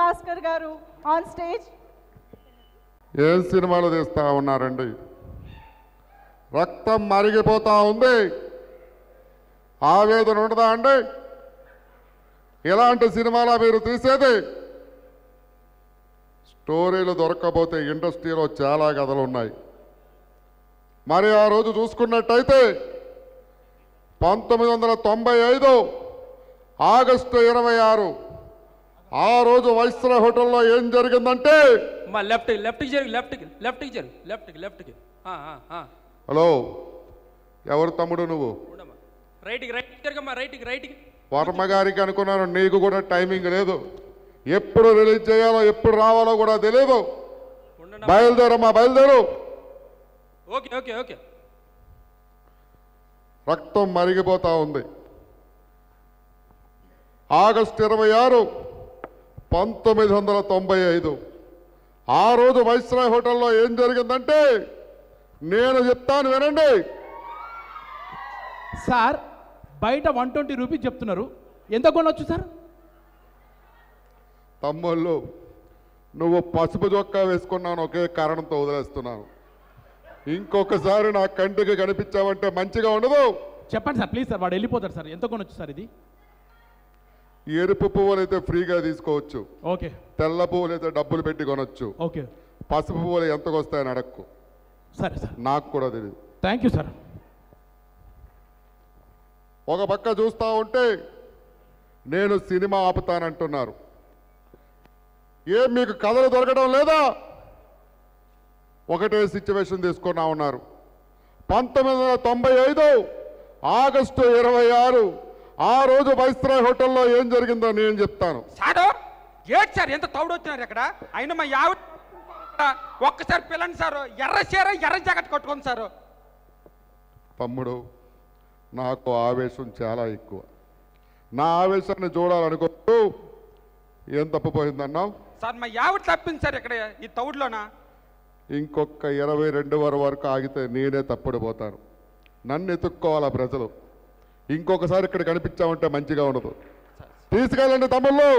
భాస్కర్ గారు on stage ఏం సినిమాలు తీస్తా ఉన్నారండి? రక్తం మరిగిపోతా ఉంది. ఆవేదన ఉండదా అండి? ఇలాంటి సినిమాలా మీరు తీసేది? స్టోరీలు దొరకకపోతే ఇండస్ట్రీలో చాలా కథలు ఉన్నాయి. మరి ఆ రోజు చూసుకున్నట్టయితే పంతొమ్మిది వందల తొంభై ఐదు ఆగస్టు ఇరవై ఆరు ఆ రోజు వైస్రా హోటల్లో ఏం జరిగిందంటే? అమ్మా లెఫ్ట్ లెఫ్ట్కి జరుగు లెఫ్ట్కి లెఫ్ట్కి జరుగు లెఫ్ట్కి లెఫ్ట్కి. హలో ఎవరు తమ్ముడు నువ్వు? రైట్కి రైట్కి జరగమ్మా రైట్కి రైట్కి. వర్మ గారికి అనుకున్నాను నీకు కూడా టైమింగ్ లేదు. ఎప్పుడు రిలీజ్ చేయాలో ఎప్పుడు రావాలో కూడా తెలియదు బయలుదేరమ్మా బయలుదేరు. Okay okay okay. రక్తం మరిగిపోతా ఉంది. ఆగస్టు ఇరవై ఆరు పంతొమ్మిది వందల తొంభై ఐదు. ఆ రోజు వైస్రాయ్ హోటల్లో ఏం జరిగిందంటే నేను చెప్తాను వినండి. సార్ బయట వన్ ట్వంటీ రూపీస్ చెప్తున్నారు. ఎంత కొనొచ్చు సార్? తమ్ముళ్ళు నువ్వు పసుపు చొక్కా వేసుకున్నాను ఒకే కారణంతో వదిలేస్తున్నాను. ఇంకొకసారి నా కంటికి కనిపించావంటే మంచిగా ఉండదు. చెప్పండి సార్ ప్లీజ్ సార్ వాడు వెళ్ళిపోతాడు సార్. ఎంత కొనొచ్చు సార్ ఇది? ఎరుపు పువ్వులు అయితే ఫ్రీగా తీసుకోవచ్చు. ఓకే. తెల్ల పువ్వులు అయితే డబ్బులు పెట్టి కొనొచ్చు. ఓకే. పసుపు పువ్వులు ఎంతకు వస్తాయని అడక్కు. సరే సార్. నాకు కూడా తెలియదు థ్యాంక్ యూ సార్. ఒక పక్క చూస్తూ ఉంటే నేను సినిమా ఆపుతానంటున్నారు. ఏం మీకు కథలు దొరకడం లేదా? ఒకటే సిచ్యువేషన్ తీసుకున్నా ఉన్నారు. పంతొమ్మిది వందల తొంభై ఐదు ఆగస్టు ఇరవై ఆరు ఆ రోజు వైస్రాయ్ హోటల్లో ఏం జరిగిందో నేను చెప్తాను. సారు ఏంటి సార్ ఎంత తౌడు వచ్చినారు ఇక్కడ? అయినా మా యావ ఒక్కసారి పిల్లండి సారు ఎర్ర చీర ఎర్ర జాకెట్ కట్టుకోండి సారు. తమ్ముడు నాకు ఆవేశం చాలా ఎక్కువ. నా ఆవేశాన్ని చూడాలనుకోవద్దు ఏం తప్పిపోయిందన్నావు సార్ మా యావిడ తప్పింది సార్ ఇక్కడ ఈ తౌడులోనా. ఇంకొక ఇరవై రెండు వర వరకు ఆగితే నేనే తప్పుడిపోతాను నన్ను ఎత్తుక్కోవాలా ప్రజలు? ఇంకొకసారి ఇక్కడ కనిపించామంటే మంచిగా ఉండదు. తీసుకెళ్ళండి తమ్ముళ్ళు.